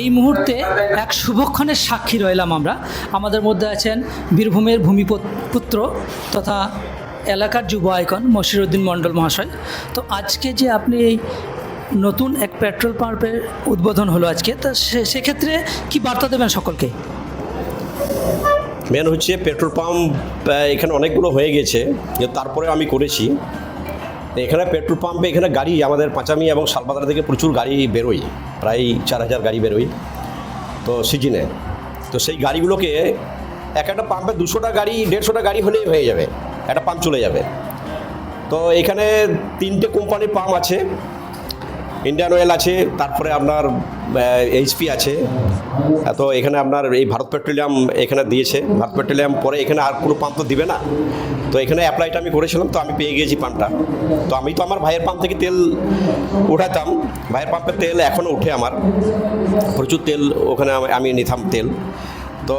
এই মুহূর্তে এক শুভক্ষণের সাক্ষী রইলাম আমরা। আমাদের মধ্যে আছেন বীরভূমের ভূমিপুত্র তথা এলাকার যুব আইকন মশিরুদ্দিন মণ্ডল মহাশয়। তো আজকে যে আপনি এই নতুন এক পেট্রোল পাম্পের উদ্বোধন হলো আজকে, তা সেক্ষেত্রে কি বার্তা দেবেন সকলকে? মেন হচ্ছে পেট্রোল পাম্প এখানে অনেকগুলো হয়ে গেছে তারপরে আমি করেছি। এখানে পেট্রোল পাম্পে এখানে গাড়ি, আমাদের পাঁচামি এবং শালবাজার থেকে প্রচুর গাড়ি বেরোয়। প্রায় চার হাজার গাড়ি বেরোয় তো সিজনে। তো সেই গাড়িগুলোকে এক একটা পাম্পে দুশোটা গাড়ি দেড়শোটা গাড়ি হলেই হয়ে যাবে। একটা পাম্প চলে যাবে। তো এখানে তিনটে কোম্পানির পাম্প আছে। ইন্ডিয়ান অয়েল আছে, তারপরে আপনার এইচপি আছে তো এখানে আপনার এই ভারত পেট্রোলিয়াম এখানে দিয়েছে। ভারত পেট্রোলিয়াম পরে এখানে আর কোনো পাম্প তো দিবে না। তো এখানে অ্যাপ্লাইটা আমি করেছিলাম, তো আমি পেয়ে গিয়েছি পাম্পটা। তো আমি তো আমার ভাইয়ের পাম্প থেকে তেল উঠাতাম। ভাইয়ের পাম্পের তেল এখনও উঠে আমার। প্রচুর তেল ওখানে আমি নিতাম তেল। তো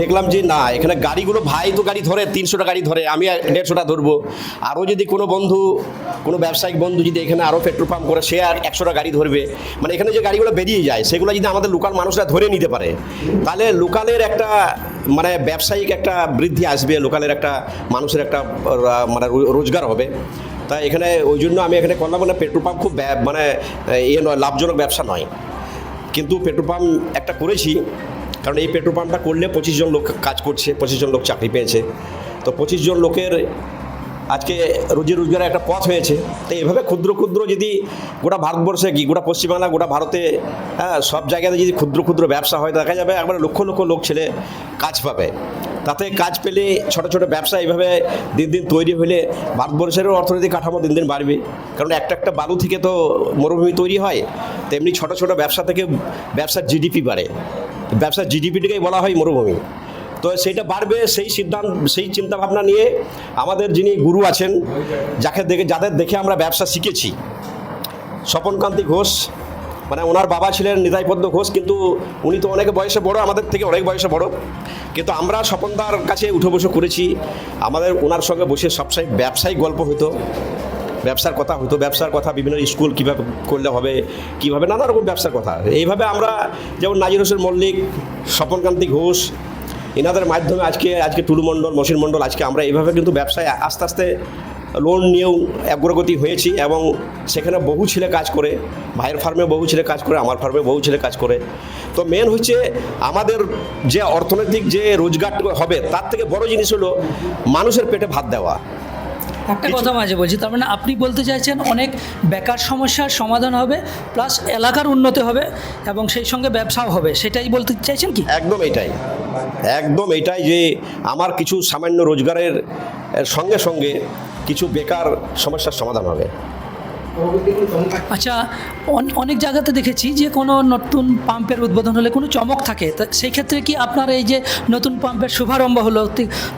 দেখলাম যে না এখানে গাড়িগুলো ভাই তো গাড়ি ধরে তিনশোটা গাড়ি ধরে আমি দেড়শোটা ধরবো আরও যদি কোনো বন্ধু কোনো ব্যবসায়িক বন্ধু যদি এখানে আরও পেট্রোল পাম্প করে সে আর একশোটা গাড়ি ধরবে মানে এখানে যে গাড়িগুলো বেরিয়ে যায় সেগুলো যদি আমাদের লোকাল মানুষরা ধরে নিতে পারে তাহলে লোকালের একটা মানে ব্যবসায়িক একটা বৃদ্ধি আসবে লোকালের একটা মানুষের একটা মানে রোজগার হবে তাই এখানে ওই জন্য আমি এখানে করলাম মানে পেট্রোল পাম্প খুব মানে ইয়ে নয় লাভজনক ব্যবসা নয় কিন্তু পেট্রোল পাম্প একটা করেছি কারণ এই পেট্রোল পাম্পটা করলে পঁচিশ জন লোক কাজ করছে, পঁচিশ জন লোক চাকরি পেয়েছে। তো পঁচিশ জন লোকের আজকে রুজি রোজগারের একটা পথ হয়েছে। তো এইভাবে ক্ষুদ্র ক্ষুদ্র যদি গোটা ভারতবর্ষে কি, গোটা পশ্চিমবাংলা, গোটা ভারতে হ্যাঁ সব জায়গাতে যদি ক্ষুদ্র ক্ষুদ্র ব্যবসা হয়, দেখা যাবে একবারে লক্ষ লক্ষ লোক ছেলে কাজ পাবে। তাতে কাজ পেলে ছোট ছোট ব্যবসা এইভাবে দিন দিন তৈরি হলে ভারতবর্ষেরও অর্থনৈতিক কাঠামো দিন দিন বাড়বে। কারণ একটা একটা বালু থেকে তো মরুভূমি তৈরি হয়, তেমনি ছোট ছোট ব্যবসা থেকে ব্যবসার জিডিপি বাড়ে। ব্যবসার জিডিপিটিকেই বলা হয় মরুভূমি। তো সেইটা বাড়বে, সেই সিদ্ধান্ত, সেই চিন্তাভাবনা নিয়ে আমাদের যিনি গুরু আছেন, যাকে দেখে, যাদের দেখে আমরা ব্যবসা শিখেছি, স্বপনকান্তি ঘোষ মানে ওনার বাবা ছিলেন নিতাইপদ্ম ঘোষ, কিন্তু উনি তো অনেক বয়সে বড়, আমাদের থেকে অনেক বয়সে বড়। কিন্তু আমরা স্বপনদার কাছে উঠে বসে করেছি। আমাদের ওনার সঙ্গে বসে সবসময় ব্যবসায়িক গল্প হতো ব্যবসার কথা হতো ব্যবসার কথা, বিভিন্ন স্কুল কীভাবে করলে হবে, কীভাবে নানা রকম ব্যবসার কথা। এইভাবে আমরা যেমন নাজির হোসেন মল্লিক স্বপনকান্তি ঘোষ, এনাদের মাধ্যমে আজকে আজকে টুলু মণ্ডল মসির মণ্ডল, আজকে আমরা এইভাবে কিন্তু ব্যবসায় আস্তে আস্তে লোন নিয়েও অগ্রগতি হয়েছি এবং সেখানে বহু ছেলে কাজ করে, ভাইয়ের ফার্মে বহু ছেলে কাজ করে, আমার ফার্মে বহু ছেলে কাজ করে। তো মেন হচ্ছে আমাদের যে অর্থনৈতিক যে রোজগার হবে, তার থেকে বড় জিনিস হলো মানুষের পেটে ভাত দেওয়া। একটা কথা মাঝে বলছি তার মানে আপনি বলতে চাইছেন অনেক বেকার সমস্যার সমাধান হবে প্লাস এলাকার উন্নতি হবে এবং সেই সঙ্গে ব্যবসাও হবে সেটাই বলতে চাইছেন কি? একদম এটাই। একদম এটাই যে আমার কিছু সামান্য রোজগারের সঙ্গে সঙ্গে কিছু বেকার সমস্যার সমাধান হবে। আচ্ছা অন- অনেক জায়গাতে দেখেছি যে কোনো নতুন পাম্পের উদ্বোধন হলে কোনো চমক থাকে। তা সেই ক্ষেত্রে কি আপনার এই যে নতুন পাম্পের শুভারম্ভ হলো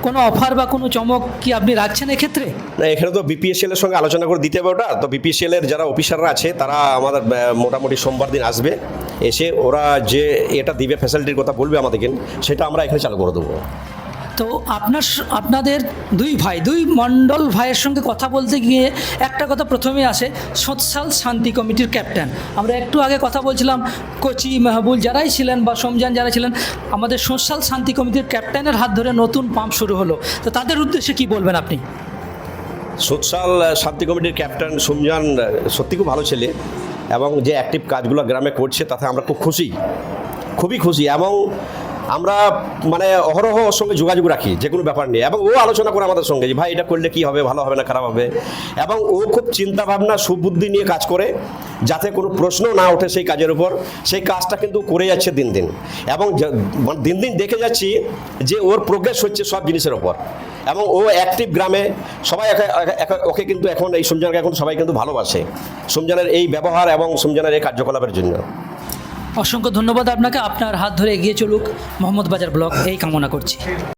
কোনো অফার বা কোনো চমক কি আপনি রাখছেন এক্ষেত্রে? না, এখানে তো বিপিএসএল এর সঙ্গে আলোচনা করে দিতে হবে ওটা। তো বিপিএসএল এর যারা অফিসাররা আছে, তারা আমাদের মোটামুটি সোমবার দিন আসবে। এসে ওরা যে এটা দিবে ফ্যাসিলিটির কথা বলবে আমাদেরকে, সেটা আমরা এখানে চালু করে দেবো। তো আপনার আপনাদের দুই ভাই, দুই মণ্ডল ভাইয়ের সঙ্গে কথা বলতে গিয়ে একটা কথা প্রথমেই আসে, সোৎসাল শান্তি কমিটির ক্যাপ্টেন। আমরা একটু আগে কথা বলছিলাম, কোচি মেহবুল যারাই ছিলেন বা সোমজান যারা ছিলেন, আমাদের সোশ্যাল শান্তি কমিটির ক্যাপ্টেনের হাত ধরে নতুন পাম্প শুরু হলো। তো তাদের উদ্দেশ্যে কি বলবেন আপনি? সোশ্যাল শান্তি কমিটির ক্যাপ্টেন সুমজান সত্যি খুব ভালো ছেলে এবং যে অ্যাক্টিভ কাজগুলো গ্রামে করছে তাতে আমরা খুব খুশি। খুবই খুশি এবং আমরা মানে অহরহ ওর সঙ্গে যোগাযোগ রাখি, যে কোনো ব্যাপার নিয়ে। এবং ও আলোচনা করে আমাদের সঙ্গে যে, ভাই, এটা করলে কি হবে? ভালো হবে না, খারাপ হবে? এবং ও খুব চিন্তা ভাবনা সুবুদ্ধি নিয়ে কাজ করে, যাতে কোনো প্রশ্ন না ওঠে সেই কাজের উপর। সেই কাজটা কিন্তু করে যাচ্ছে দিন দিন। এবং মানে দিন দিন দেখে যাচ্ছি যে, ওর প্রোগ্রেস হচ্ছে সব জিনিসের ওপর এবং ও অ্যাক্টিভ গ্রামে, সবাই ওকে কিন্তু এখন, এই সুমজানকে এখন সবাই কিন্তু ভালোবাসে। সুমজানের এই ব্যবহার এবং সুমজানের এই কার্যকলাপের জন্য। অসংখ্য ধন্যবাদ আপনাকে। আপনার হাত ধরে এগিয়ে চলুক মোহাম্মদ বাজার ব্লক। এই কামনা করছি।